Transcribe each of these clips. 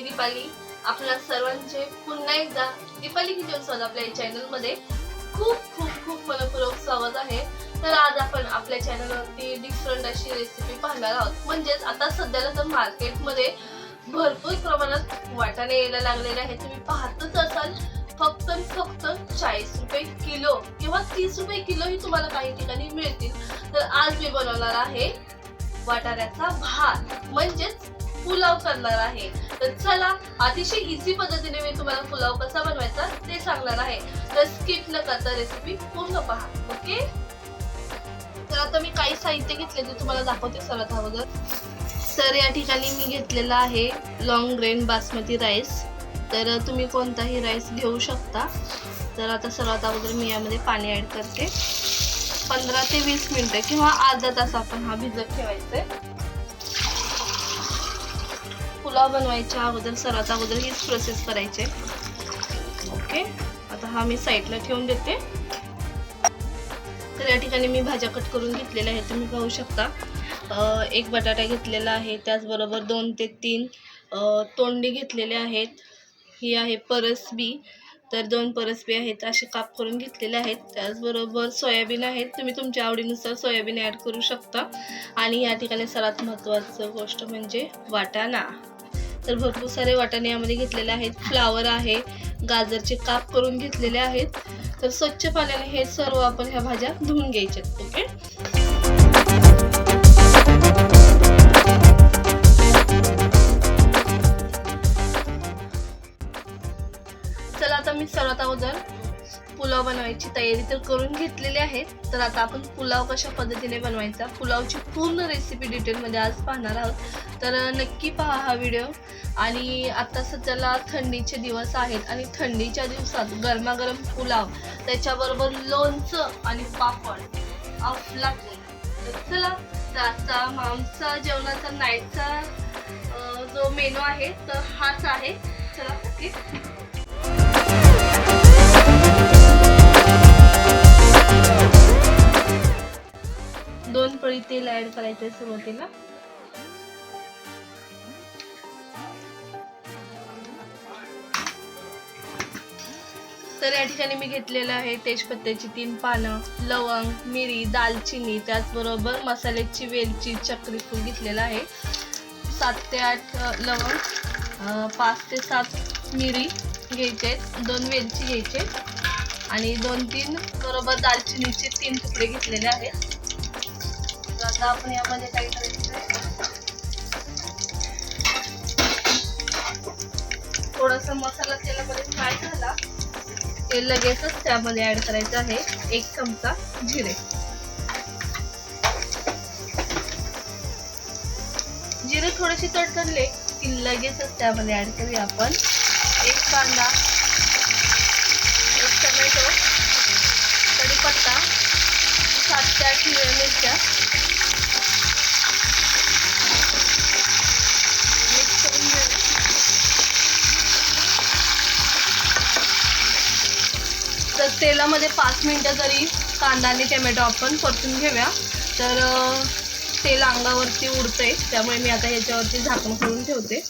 दीपाली. आपल्या सर्वांचे पुन्हा एकदा दीपाली किचन स्वाद आपल्या चॅनलमध्ये खूप खूप खूप मनपूर्वक स्वागत आहे. तर आज आपण आपल्या चॅनलवरती डिफरंट अशी रेसिपी पाहणार आहोत. म्हणजेच आता सध्याला तर मार्केटमध्ये भरपूर प्रमाणात वाटाणे यायला लागलेले आहेत. तुम्ही पाहतच असाल फक्त फक्त चाळीस रुपये किलो किंवा तीस रुपये किलो ही तुम्हाला काही ठिकाणी मिळतील. तर आज मी बनवणार आहे वाटाण्याचा भात. म्हणजेच पुलाव करणार आहे. तर चला अतिशय इझी पद्धतीने मी तुम्हाला पुलाव कसा बनवायचा ते सांगणार आहे. तर स्किप न करता रेसिपी पूर्ण पहा ओके तर आता मी काही साहित्य घेतले ते तुम्हाला दाखवते सर्वात अगोदर. तर या ठिकाणी मी घेतलेला आहे लॉंग ग्रेन बासमती राईस तर तुम्ही कोणताही राईस घेऊ शकता. तर आता सर्वात अगोदर मी यामध्ये पाणी ऍड करते. पंधरा ते वीस मिनटं किंवा अर्धा तास आपण हा भिजत ठेवायचा आहे पुलाव बनवायच्या अगोदर सर्वात अगोदर हीच प्रोसेस करायचे. ओके आता हा मी साईडला ठेवून देते. तर या ठिकाणी मी भाज्या कट करून घेतलेल्या आहेत तुम्ही पाहू शकता. एक बटाटा घेतलेला आहे त्याचबरोबर दोन ते तीन तोंडी घेतलेले आहेत. ही आहे परसबी तर दोन परसबी आहेत असे काप करून घेतलेले आहेत. त्याचबरोबर सोयाबीन आहेत. तुम्ही तुमच्या आवडीनुसार सोयाबीन ॲड करू शकता. आणि या ठिकाणी सर्वात महत्त्वाचं गोष्ट म्हणजे वाटाणा. तर भरपूर सारे वाटाणे यामध्ये घेतलेले आहेत. फ्लावर आहे गाजरचे काप करून घेतलेले आहेत. तर स्वच्छ पाण्याने हे सर्व आपण ह्या भाज्या धुवून घ्यायच्यात ओके? चला आता मी सर्वात अगोदर पुलाव बनवायची तयारी तर करून घेतलेली आहे. तर आता आपण पुलाव कशा पद्धतीने बनवायचा पुलावची पूर्ण रेसिपी डिटेलमध्ये आज पाहणार आहोत. तर नक्की पहा हा व्हिडिओ आणि आता सध्याला थंडीचे दिवस आहेत आणि थंडीच्या दिवसात गरमागरम पुलाव त्याच्याबरोबर लोणचं आणि पापड. आपला तर चला तर आजचा आमचा जेवणाचा नाईटचा जो मेनू आहे तर हाच आहे. चला ओके. दोन पळी तेल ऍड करायचे सुरुवातीला. तर या ठिकाणी मी घेतलेलं आहे तेजपत्त्याची तीन पानं लवंग मिरी दालचिनी त्याचबरोबर मसाल्याची वेलची चक्रीफूल घेतलेलं आहे. सात ते आठ लवंग पाच ते सात मिरी घ्यायचे दोन वेलची घ्यायचे आणि दोन तीन बरोबर दालचिनीचे तीन तुकडे घेतलेले आहेत. तर आता आपण यामध्ये काय करायचं थोडासा मसाला तेलामध्ये फ्राय झाला. लगेचच त्यामध्ये ऍड करायचं आहे. एक चमचा जिरे. जिरे थोडेसे तडतडले की लगेचच त्यामध्ये ऍड करूया आपण. एक कांदा एक टमॅटो कढीपत्ता सात ते आठ हिरव्या मिरच्या. तर तेलामध्ये पाच मिनटं तरी कांदा आणि टोमॅटो आपण परतून घेऊया. तर तेल अंगावरती उडते त्यामुळे मी आता ह्याच्यावरती झाकण करून ठेवते.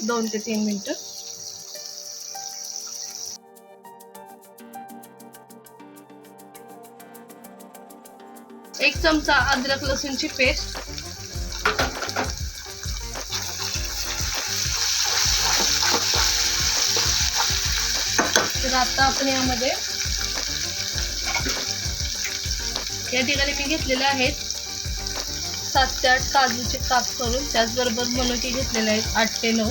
दोन ते तीन मिनटं. एक चमचा अद्रक लसूणची पेस्ट. तर आता आपण यामध्ये या ठिकाणी मी घेतलेल्या आहेत सात ते आठ काजूचे काप करून त्याचबरोबर मनुके घेतलेले आहेत आठ ते नऊ.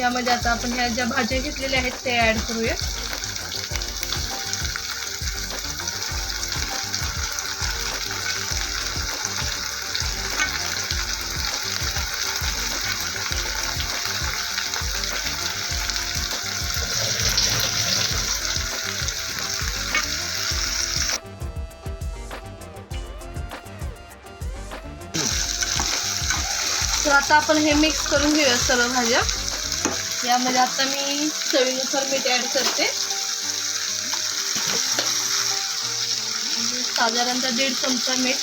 यामध्ये आता आपण ह्या ज्या भाज्या घेतलेल्या आहेत ते ऍड करूया. तर आता आपण हे मिक्स करून घेऊया सर्व भाज्या. यामध्ये आता मी चवीनुसार मीठ ॲड करते. साधारणतः दीड चमचा मीठ.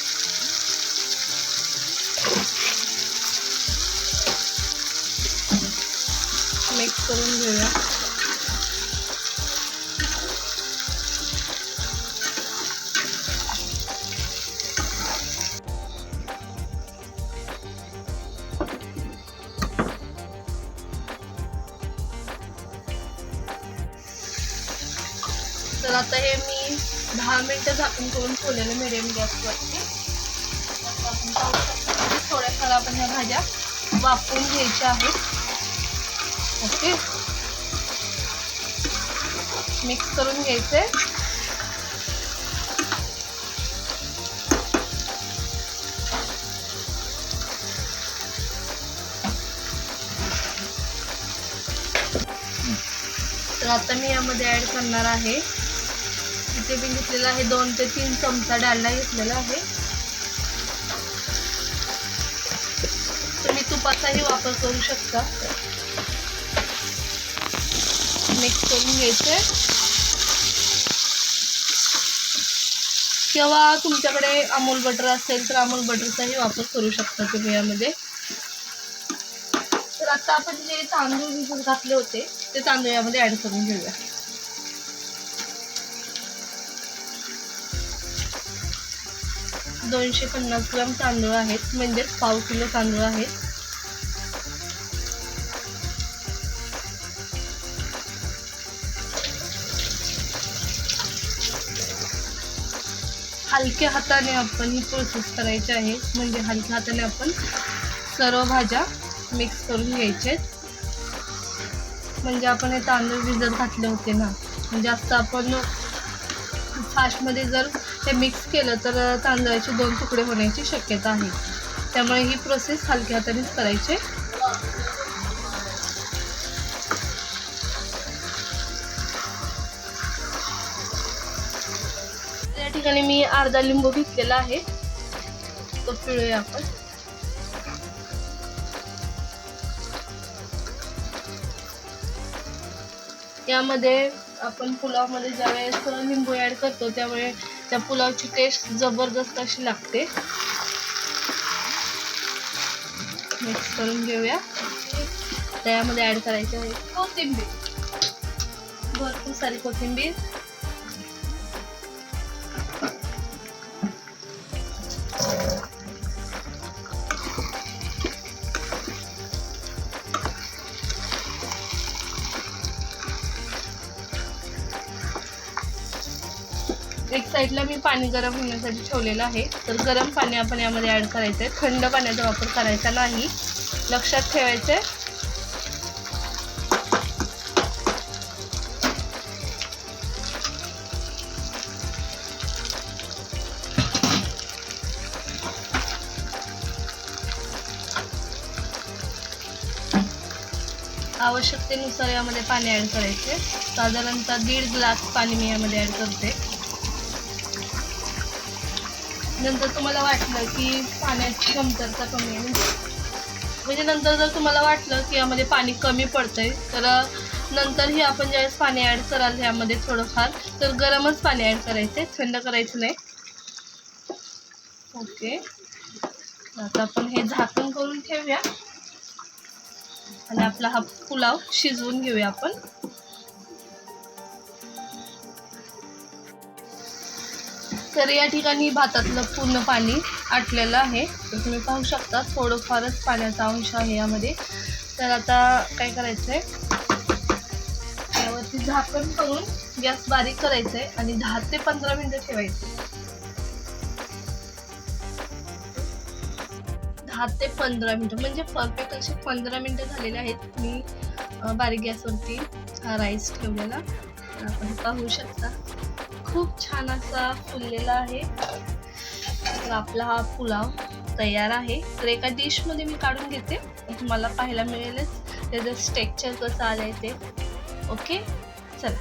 मिक्स करून घेऊया. आता हे मी दहा मिनटं झाकून करून ठेवलेलं मिडियम गॅसवरती आपण पाहू शकतो थोड्याफार आपण ह्या भाज्या वापरून घ्यायच्या आहेत. ओके. मिक्स करून घ्यायचे. तर आता मी यामध्ये ॲड करणार आहे. ते मी घेतलेलं आहे. दोन ते तीन चमचा डालडा घेतलेला आहे. तुम्ही तुपाचाही वापर करू शकता. मिक्स करून घ्यायचे. किंवा तुमच्याकडे अमूल बटर असेल तर अमूल बटरचाही वापर करू शकता तुम्ही यामध्ये. तर आता आपण जे तांदूळ भिजत घातले होते ते तांदूळ यामध्ये ऍड करून घेऊया. दोनशे पन्नास ग्राम तांदूळ आहेत म्हणजेच पाव किलो तांदूळ आहेत. हलक्या हाताने आपण ही प्रोसेस करायची आहे. म्हणजे हलक्या हाताने आपण सर्व भाज्या मिक्स करून घ्यायचे म्हणजे आपण हे तांदूळ भिजत घातले होते ना. म्हणजे असं आपण फास्टमध्ये जर ते मिक्स केलं तर तांदळाचे दोन तुकडे होण्याची शक्यता आहे. त्यामुळे ही प्रोसेस हलक्या हातानेच करायची. या ठिकाणी मी अर्धा लिंबू घेतलेला आहे. तो पिळूया आपण. यामध्ये आपण पुलावमध्ये ज्यावेळेस लिंबू ॲड करतो त्यामुळे त्या पुलावची टेस्ट जबरदस्त अशी लागते. मिक्स करून घेऊया. त्यामध्ये ॲड करायचे आहे कोथिंबीर. भरपूर सारी कोथिंबीर. साईडला मी पाणी गरम होण्यासाठी ठेवलेलं आहे. तर गरम पाणी आपण यामध्ये ॲड करायचं आहे. थंड पाण्याचा वापर करायचा नाही. लक्षात ठेवायचं आहे. आवश्यकतेनुसार यामध्ये पाणी ॲड करायचे साधारणतः दीड ग्लास पाणी मी यामध्ये ॲड करते. नंतर तुम्हाला वाटलं की पाण्याची कमतरता कमी आहे. म्हणजे म्हणजे नंतर जर तुम्हाला वाटलं की यामध्ये पाणी कमी पडतंय तर नंतरही आपण ज्यावेळेस पाणी ॲड कराल यामध्ये थोडंफार तर गरमच पाणी ॲड करायचं आहे थंड करायचं नाही. ओके. आता आपण हे झाकण करून ठेवूया. आणि आपला हा पुलाव शिजवून घेऊया आपण. तर या ठिकाणी भातातलं पूर्ण पाणी आटलेलं आहे. तर तुम्ही पाहू शकता थोडंफारच पाण्याचा अंश आहे यामध्ये. तर आता काय करायचं आहे यावरती झाकण करून गॅस बारीक करायचं आहे आणि दहा ते पंधरा मिनटं ठेवायचं दहा ते पंधरा मिनटं म्हणजे परफेक्ट असे पंधरा मिनटं झालेले आहेत. मी बारीक गॅसवरती हा राईस ठेवलेला आपण पाहू शकता. खूप छान असा फुललेला आहे. तर आपला हा पुलाव तयार आहे. तर एका डिशमध्ये मी काढून घेते. तुम्हाला पाहायला मिळेलच. त्याचं स्टेक्चर कसं आलं आहे ते. ओके चला.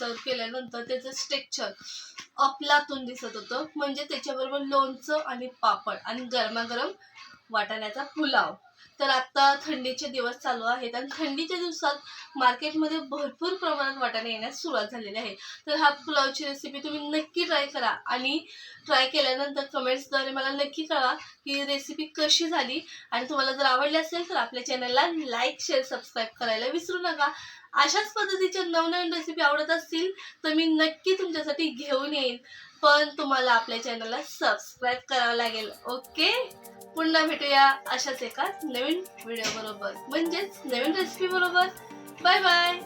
सर्व केल्यानंतर त्याचं स्ट्रेक्चर अपलातून दिसत होतं. म्हणजे त्याच्याबरोबर लोणचं आणि पापड आणि गरमागरम वाटाण्याचा पुलाव. तर आता थंडीचे दिवस चालू आहेत आणि थंडीच्या दिवसात मार्केटमध्ये भरपूर प्रमाणात वाटाणे येण्यास सुरुवात झालेली आहे. तर हा पुलावची रेसिपी तुम्ही नक्की ट्राय करा आणि ट्राय केल्यानंतर कमेंट्सद्वारे मला नक्की कळवा की रेसिपी कशी झाली. आणि तुम्हाला जर आवडली असेल तर आपल्या चॅनलला लाईक शेअर सबस्क्राईब करायला विसरू नका. अशाच पद्धतीच्या नवनवीन रेसिपी आवडत असतील तर मी नक्की तुमच्यासाठी घेऊन येईन. पण तुम्हाला आपल्या चॅनलला सबस्क्राईब करावं लागेल ओके पुन्हा भेटूया अशाच एका नवीन व्हिडिओ बरोबर. म्हणजेच नवीन रेसिपी बरोबर. Bye bye